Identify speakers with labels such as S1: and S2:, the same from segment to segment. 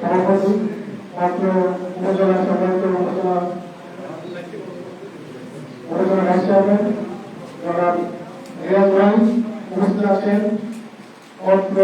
S1: সভাপতি মাত্র উপজেলা সম্মানিত উপজেলা উপজেলা ভাইস চেয়ারম্যান জনাব রিয়াজ ভাই উপস্থিত আছেন। অত্র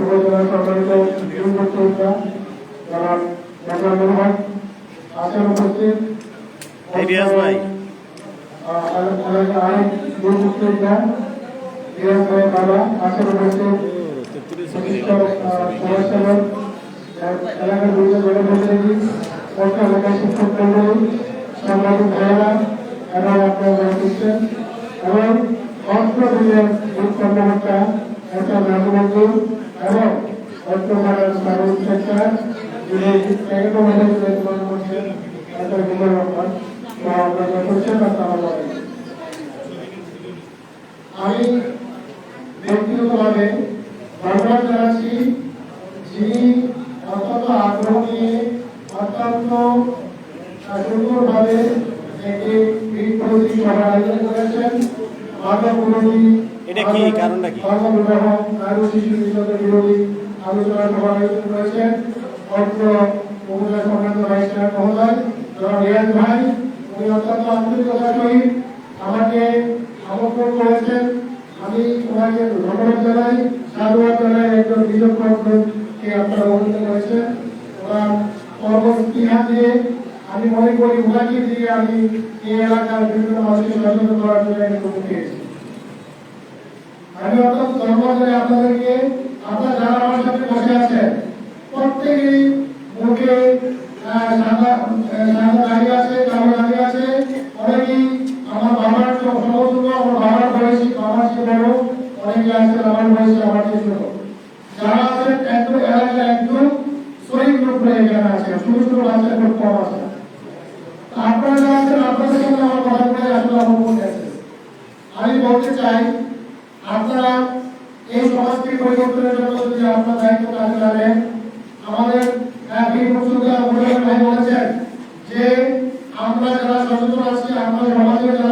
S1: উপজেলা সম্মানিত দুর্গোত্তরা জনাব ডক্টর নুরহান আছেন উপস্থিত।
S2: রিয়াজ ভাই।
S1: আরেক আরেক রিয়াজ ভাই বাবা আছেন উপস্থিত। সমাজসেবক আহ, এলাকার বিভিন্ন জনপ্রতিনিধি অর্থ এলাকার শিক্ষক মন্ডলী সাংবাদিক ভাইয়েরা এবং আপনারা যারা শুনছেন এবং অর্থ বিভাগের গ্রুপ কর্মকর্তা একটা রাজবন্ধু এবং অর্থ থানার সার্বিক সেক্টর যিনি এগারো মাসের দায়িত্ব পালন করছেন একটা বিমান রহমান তো আপনারা যারা শুনছেন আসসালামু আলাইকুম আমি ব্যক্তিগতভাবে ধন্যবাদ জানাচ্ছি যিনি অত্যন্ত আগ্রহ নিয়ে অত্যন্ত সুন্দরভাবে একটি এই সভা আয়োজন করেছেন মানব বিরোধী
S2: এটা কি? কারণটা কি?
S1: ধর্ম নারী শিশু নির্যাতন বিরোধী আলোচনা সভা আয়োজন করেছেন অত্র উপজেলা সম্মানিত ভাইস চেয়ারম্যান মহোদয় জনাব রিয়াজ ভাই উনি অত্যন্ত আন্তরিকতার সহিত আমাকে আমন্ত্রণ করেছেন আমি ওনাকে ধন্যবাদ জানাই সাধুবাদ জানাই একজন বিচক্ষণকে আপনারা অভিযোগ করেছেন ওনার কর্ম দিয়ে আমি মনে করি ওনাকে দিয়ে আমি এই এলাকার বিভিন্ন মানুষকে সচেতন করার জন্য আমি সুযোগ পেয়েছি আমি অত্যন্ত ধন্যবাদ আপনাদেরকে। আপনারা যারা আমার সাথে বসে আছেন, প্রত্যেকেরই মুখে আছে আছে। আমার বাবার আমার বাবার বয়সী ছোট। যারা আছেন একদম এলাকায় একদম গ্রুপ হয়ে এখানে আছে খুব কম আছে। আপনারা আছেন আপনাদের আমার কথা বলে আছে আমি বলতে চাই, আপনারা এই সমাজকে পরিবর্তনের জন্য আপনার দায়িত্ব কাজে লাগেন আমাদের যে আমরা যারা সচেতন আছি, আমরা সমাজের যারা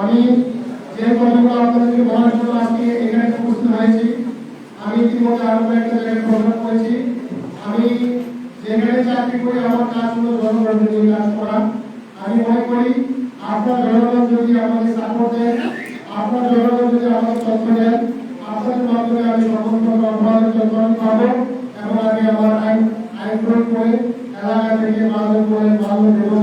S1: আমি যে কথাগুলো আপনাদেরকে বলার জন্য আজকে এখানে উপস্থিত হয়েছি, আমি ইতিমধ্যে আরও কয়েকটা জায়গায় প্রোগ্রাম করেছি। আমি যেখানে চাকরি করি, আমার কাজ জনগণের জন্য কাজ করা। আমি মনে করি, আপনার জনগণ যদি আমাকে সাপোর্ট দেন আপনার জনগণ যদি আমাকে তথ্য দেন আপনাদের মাধ্যমে আমি কর্মকাণ্ডের তথ্য আমি পাবো এবং আমি আমার আইন আইন প্রয়োগ করে এলাকা থেকে মাদক করে, মাদক এবং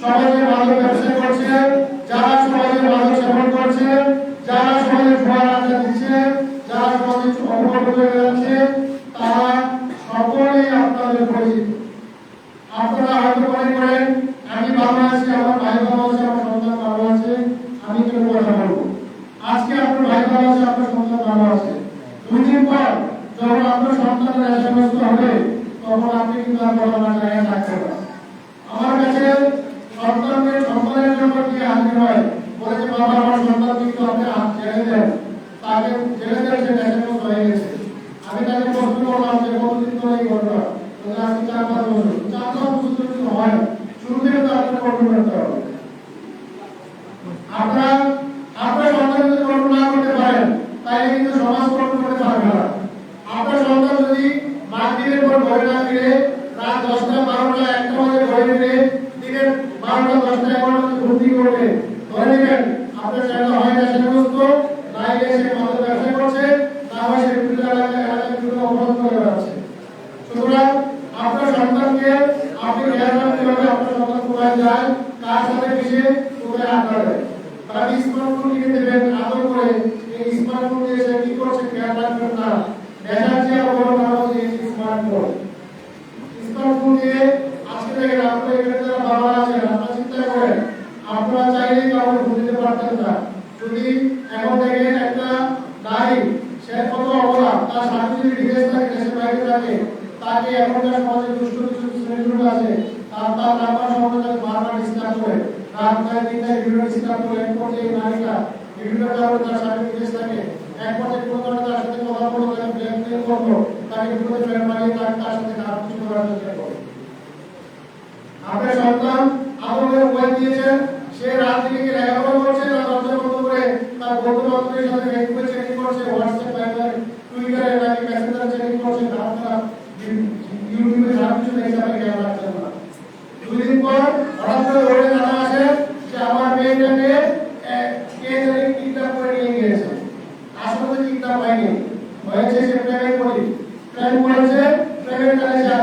S1: সমাজে ভালো ব্যবসা করছে, যারা সমাজে ভালো সেবন করছে, যারা সমাজে ধোয়া রাজা দিচ্ছে, যারা সমাজে অপরাধ আছে তারা সকলেই আপনাদের পরিচিত argumentar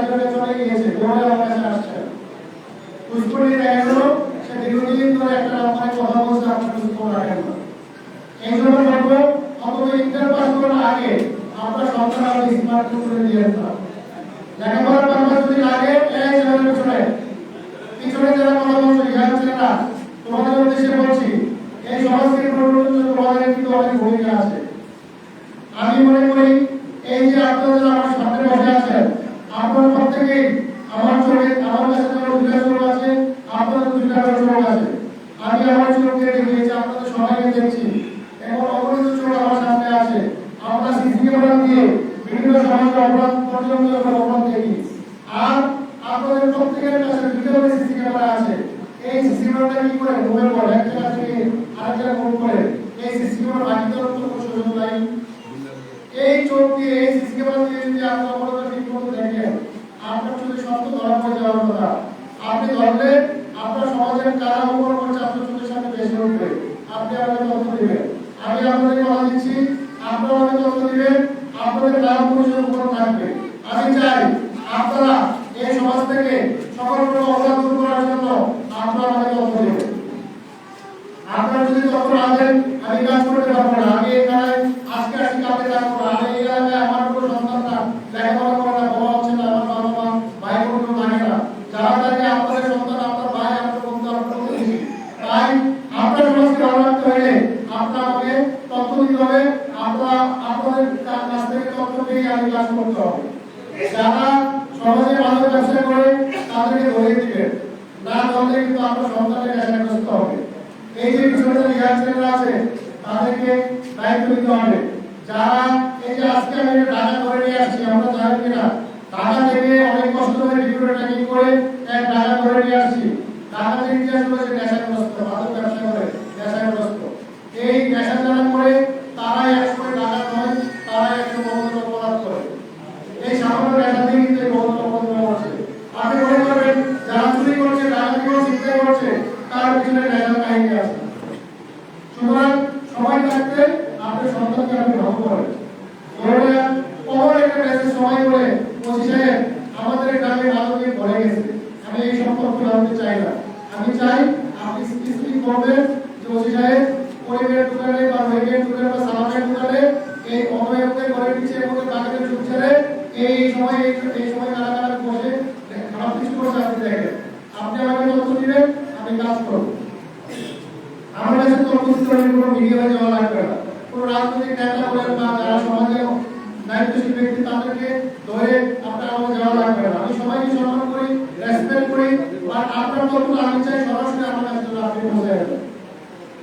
S1: করে চলে গিয়েছে পুনরায় বাংলাদেশে আসছে পুষ্পনি দেখল, সে দীর্ঘদিন ধরে একটা আমার কথা বলছে আপনার সুস্থ রাখেন না এই জন্য বলব অন্তত ইন্টার পাস করার আগে আপনার সন্তান আপনি স্মার্ট করে দিয়েন না লেখাপড়ার পারপাস যদি আগে এই জনের পিছনে। পিছনে যারা কথা বলছে ইয়ার ছেলেরা, তোমাদের উদ্দেশ্যে বলছি, এই সংস্কৃতি পরিবর্তন তোমাদের কিন্তু অনেক ভূমিকা আছে। আমি মনে করি, এই যে আপনারা আমার সামনে বসে আছেন আপনার প্রত্যেকেই আমার চলে আমার কাছে তারা দুইটা আছে আপনার দুইটা চলে আছে। আমি আপনাকে বলে দিচ্ছি লক্ষ্যকে আগে কাজ করতে হবে। যারা সমাজে ভালো ব্যবসা করে, তাদেরকে ধরে দিবেন। না ধরলে কিন্তু আমরা সন্তানের ব্যবসাগ্রস্ত হবে। এই যে বিষয়টা রিহার্সেলরা আছে, তাদেরকে দায়িত্ব নিতে হবে। যারা এই যে আজকে আমি টাকা করে নিয়ে আসছি, আমরা জানি কিনা টাকা থেকে অনেক কষ্ট করে ভিডিওটা ট্যাকিং করে এক টাকা করে নিয়ে আসছি। টাকা থেকে নিয়ে আসলে? সে ভালো ব্যবসা করে, নেশাগ্রস্ত। এই নেশা যারা করে তারাই আমার কাছে তর্কস্থলের কোনো মিডিয়া যাওয়া লাগবে না। কোনো রাজনৈতিক নেতা বলেন বা যারা সমাজে দায়িত্বশীল ব্যক্তি, তাদেরকে ধরে আপনার আমার যাওয়া লাগবে না। আমি সবাইকে সম্মান করি রেসপেক্ট করি, আর আপনার তথ্য আমি চাই সরাসরি আমার কাছে যেন আপনি যাবেন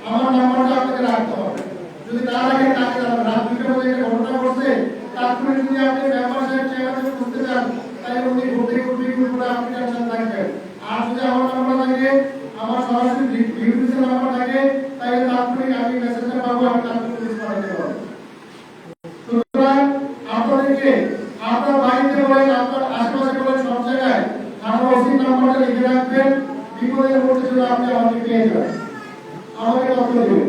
S1: আমার নাম্বারটা আপনাকে রাখতে হবে। যদি তার আগে তাকে যাবেন রাত দুইটার মধ্যে একটা ঘটনা ঘটছে তারপরে যদি আপনি মেম্বার সাহেব চেয়ার থেকে বুঝতে চান তাহলে উনি ঘুরতে ঘুরতে ঘুরতে আপনি টেনশন থাকবেন। আর যদি আমার নাম্বার থাকে, আমার সরাসরি ডিউটিসের নাম্বার থাকে তাহলে তাৎক্ষণিক আমি মেসেজটা পাবো, আমি তাৎক্ষণিক রেসপন্স করতে পারব সুতরাং আপনাদেরকে আপনার বাড়িতে বলেন, আপনার আশেপাশে বলেন, সব জায়গায় আমার ওসি নাম্বারটা লিখে রাখবেন। বিপদের মুহূর্তে যদি আপনি আমাকে পেয়ে যান আমাকে তথ্য দেবেন।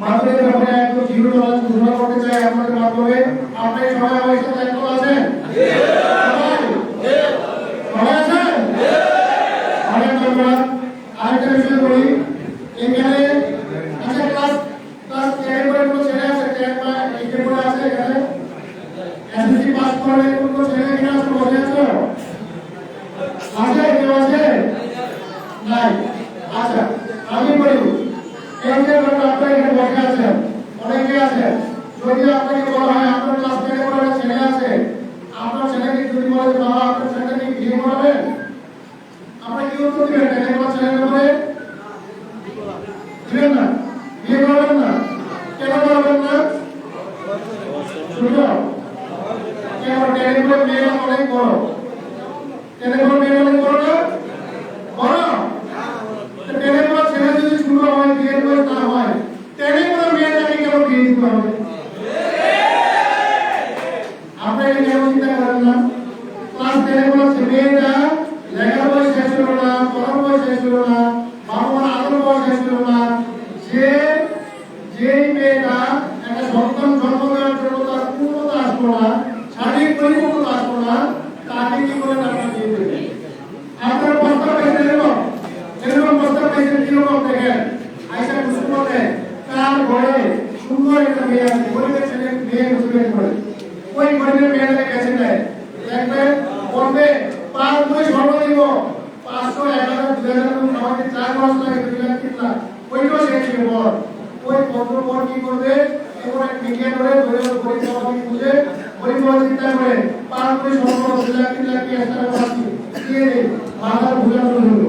S1: মাধ্যমিক ব্যাপারে একদম জিরো নলেজ ঘোষণা করতে চাই আপনাদের মাধ্যমে। আপনি সবাই আমার সাথে একমত আছেন সবাই? সবাই আছেন অনেক ধন্যবাদ আরেকটা বিষয় বলি এখানে আচ্ছা ক্লাস ক্লাস টেন পরে কোনো ছেলে আছে টেন বা এইটে পরে আছে এখানে এসএসসি পাস করে কোন ছেলে বসে আছো আছে কেউ আছে? নাই আচ্ছা আমি বলি এই যে ধরুন আপনারা এখানে বসে আছেন অনেকে আছেন যদি আপনাকে বলা হয় আপনার ক্লাস টেনে পরে একটা ছেলে আছে আপনার ছেলেকে যদি বলে যে বাবা আপনার ছেলেকে বিয়ে করাবেন আমরা কি উত্তর দিবেন টেনে পড়া ছেলের ব্যাপারে দিবেন না বিয়ে করবেন না কেন করবেন না শুনো কেন টেনে পড়ে মেয়েরা অনেক বড় টেনে পড়ে মেয়েরা অনেক বড় না বড় তো টেনে পড়া ছেলে যদি ছোট হয় বিয়ের বয়স না হয় টেনে পড়া মেয়েটাকে কেন বিয়ে দিতে হবে আপনারা এটা কেন চিন্তা করেন না ক্লাস টেনে পড়া মেয়েটা লেখাপড়া শেষ হলো না পড়ার বয়স শেষ হলো না বাবা মার আদর বয়স শেষ হলো না যে যেই মেয়েটা একটা সন্তান জন্ম দেওয়ার জন্য তার পূর্ণতা আসলো না শারীরিক পরিপক্কতা আসলো না তাকে কি করে আপনারা দিয়ে দেবেন আপনার প্রস্তাব পেয়েছেন এরকম এরকম প্রস্তাব পেয়েছেন কীরকম দেখেন আইসা কুসুমতে তার ঘরে সুন্দর একটা মেয়ে আছে, গরিবের ছেলে, মেয়ে মুসলিম করে। ওই গরিবের মেয়েটাকে বেছে নেয় দেখবেন বলবে, পাঁচ বই স্বর্ণ দিব, পাঁচশো, এক হাজার, দুই হাজার আমাকে চার মাস লাগে, দুই লাখ, তিন লাখ। ওইটাও সে দিবে বর ওই পত্র বর কি করবে? এবার এক মিডিয়া করে ধরে সমাজকে খুঁজে সমাজ চিন্তা করে, পাঁচ বই স্বর্ণ দুই লাখ, তিন লাখ, কি একটা দিয়ে মাথার ভুলা হলো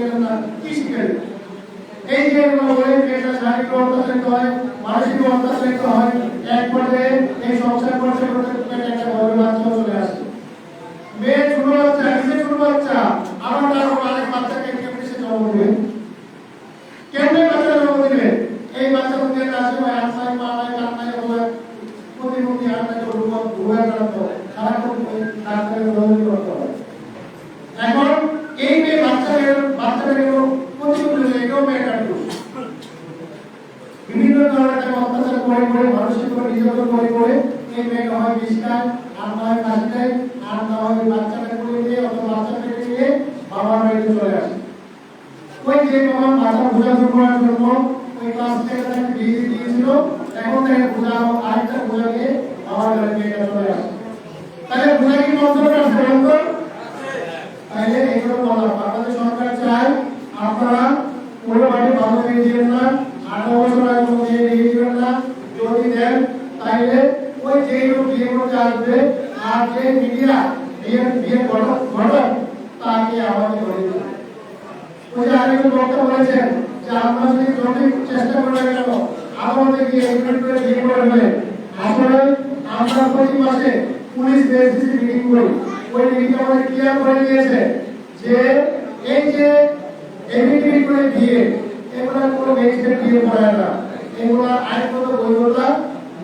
S1: করা শিখে গেলেন না কি শিখে গেলেন এই যে বলে মেয়েটা শারীরিক অত্যাচারিত হয়, মানসিক অত্যাচারিত হয়, এক পর্যায়ে এই সংসার করতে করতে একটা বড় বাচ্চা চলে আসে মেয়ে ছোট বাচ্চা নিজে ছোট বাচ্চা আবার তার উপর আরেক বাচ্চাকে কেমনে সে জন্ম দেবে কেমনে বাচ্চা জন্ম দেবে এই বাচ্চা মুখে আসে ভাই আনসাই মা নাই কান নাই হবে প্রতিবন্ধী আর নাই রুয়া রুয়া করতে সারাক্ষণ ওই ডাক্তারের দৌড়ি করতে হয় এখন এই মেয়ে বাচ্চাকে বাচ্চাটাকে প্রতিবন্ধী হয়ে এটাও মেয়েটার দোষ বিভিন্ন ধরনের একটা অত্যাচার করে করে মানসিক করে নির্যাতন করে করে এই মেয়েটা হয় বিষ খায় আর না হয় কাশি খায় আর না হয় বাচ্চাটা করে দিয়ে অথবা বাচ্চা পেটে নিয়ে বাবার বাড়িতে চলে আসে। ওই যে বাচ্চা বোঝা শুরু করার জন্য ওই ক্লাস থেকে তাকে বিয়ে দিয়েছিল, এখন তাকে বোঝা আরেকটা বোঝা নিয়ে বাবার বাড়ি মেয়েটা চলে আসে। তাহলে বোঝা কি বলতো তাহলে এগুলো বলা বাংলাদেশ সরকার চায় আপনারা কোনো বাড়ি দিয়ে দিবেন না, আঠারো বছর আগে কোনো বিয়ে দিয়ে দিবেন না, যদি দেন তাইলে ওই যে লোক আসবে, আর যে মিডিয়া বিয়ে বিয়ে ঘটক ঘটক তাকে বলে দিবেন ওই যে আরেকজন বক্তা বলেছেন, যে আমরা যদি যতই চেষ্টা করে কেন আমাদের গিয়ে এগ্রিমেন্ট করে বিয়ে করে আসলে আমরা প্রতি মাসে পুলিশ বেসিসে মিটিং করি। ওই মিটিং আমাদের ক্লিয়ার করে দিয়েছে যে এই যে এগ্রিমেন্ট করে বিয়ে এগুলো কোনো ম্যাজিস্ট্রেট বিয়ে করে না। এগুলো আইনগত বৈধতা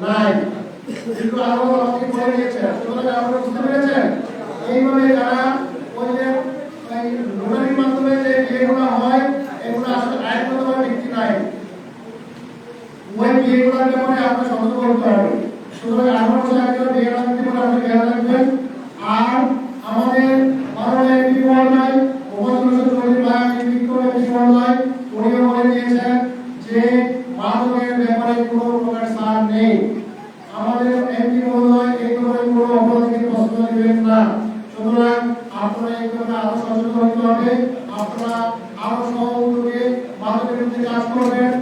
S1: নাই। কিন্তু আরও আমাকে বলে দিয়েছে আপনারা বুঝতে পেরেছেন? এইভাবে যারা ওই যে এই নোটারির মাধ্যমে যে বিয়েগুলো হয় এগুলো আসলে আইনগতভাবে ভিত্তি নাই ওই বিয়েগুলোর ব্যাপারে আপনার সতর্ক হতে হবে সুতরাং আঠারো বছর আগে খেয়াল রাখবেন আর আমাদের মাননীয় এমপি মহোদয় হোসেন চৌধুরী ভাই এমপি মহোদয় উনিও বলে দিয়েছেন যে মাদকের ব্যাপারে কোনো প্রকার ছাড় নেই। আমাদের এমপি মহোদয় এই ব্যাপারে কোনো অপরাধীকে প্রশ্ন দিবেন না। সুতরাং আপনারা এই ব্যাপারে আরও সচেতন হতে হবে। আপনারা আরও সহ মাদকের বিরুদ্ধে কাজ করবেন।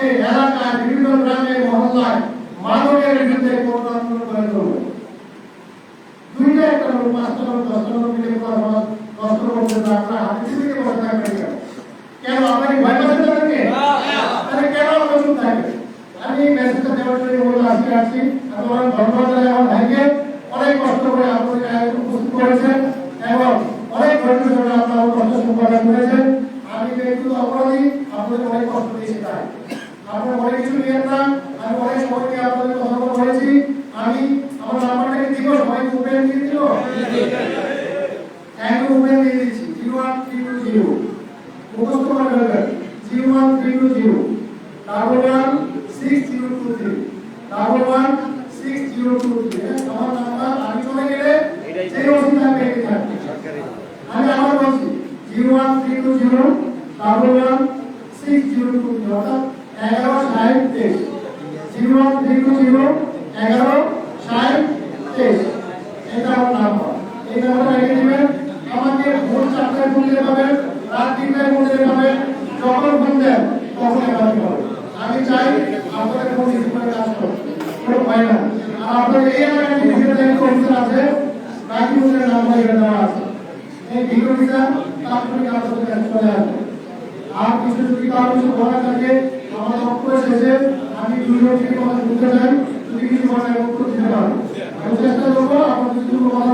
S1: সমাজে এলাকায় বিভিন্ন গ্রামে মহল্লায় মাদকের বিরুদ্ধে কোনো করে অনেক কষ্ট করে আপনাদের উপস্থিত করেছেন অনেক ধৈর্য ধরে আপনারা অপরাধী, আপনাদের অনেক কষ্ট দিয়েছি তাই। আপনারা অনেক কিছু নিয়েন না আমি অনেক সময় নিয়ে আপনাদের কথা বলেছি। আমি আমার নাম্বারটাকে দিব সবাইকে উপেন দিয়ে দিল। একদম উপেন দিয়ে দিচ্ছি zero one three two zero মুখস্থ করে ফেলবেন zero one three two zero double one six zero two three double one six zero two three আমার নাম্বার আমি চলে গেলে যে ওষুধ থাকবে এটি থাকবে আমি আবার বলছি zero one three two zero double one six zero two zero অর্থাৎ এগারো, ষাট, তেইশ। জিরো ওয়ান জিরো এগারো, ষাট, তেইশ। এটা আমার নাম্বার। এই নাম্বারটা রেখে দিবেন। আমাকে ভোর চারটায় ফোন দিতে পাবেন রাত তিনটায় ফোন দিতে পাবেন যখন ফোন দেন তখন এগারো হবে। আমি চাই আপনাদের ফোন রিসিভ করে কাজ করুন। কোনো ভয় না আর আপনাদের এই এলাকায় যে ডিজিটাল অফিসার আছে বাকি ওদের নাম্বার এখানে দেওয়া আছে। এই ভিডিও ভিসা তাৎক্ষণিক আপনাদের কাছে চলে আসবে। আর কিছু যদি কারও কিছু বলা থাকে আমার বক্তব্য শেষে আমি দুজন থেকে কথা শুনতে চাই যদি কিছু বলার বক্তব্য দিতে পারব আমি চেষ্টা যদি কোনো কথা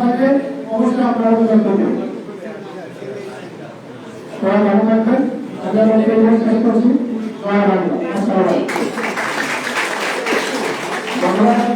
S1: অবশ্যই আপনারা আলোচনা করবেন সবাই ভালো থাকবেন ধন্যবাদ